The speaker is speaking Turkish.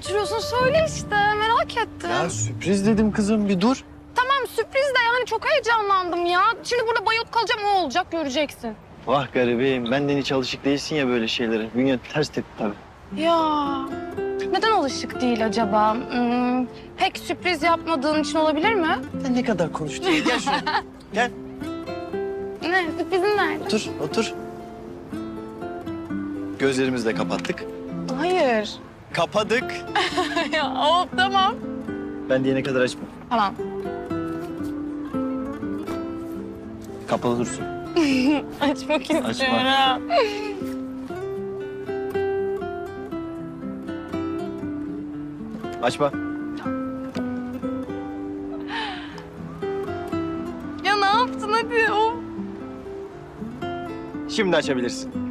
götürüyorsun? Söyle işte merak ettim. Ya sürpriz dedim kızım bir dur. Tamam sürpriz de yani çok heyecanlandım ya. Şimdi burada bayot kalacağım o olacak göreceksin. Vah garibim benden hiç alışık değilsin ya böyle şeylere. Bünye ters tepki tabii. Ya neden alışık değil acaba? Hmm, pek sürpriz yapmadığın için olabilir mi? Sen ne kadar konuştun? Gel şuraya. Gel Ne sürprizin nerede? otur otur. Gözlerimizi de kapattık. Hayır. Kapadık. ya hop tamam. Ben diyene kadar açma. Tamam. Kapalı dursun. Açmak Açma. istiyorum. Açma. Ya ne yaptın hadi? Of. Şimdi açabilirsin.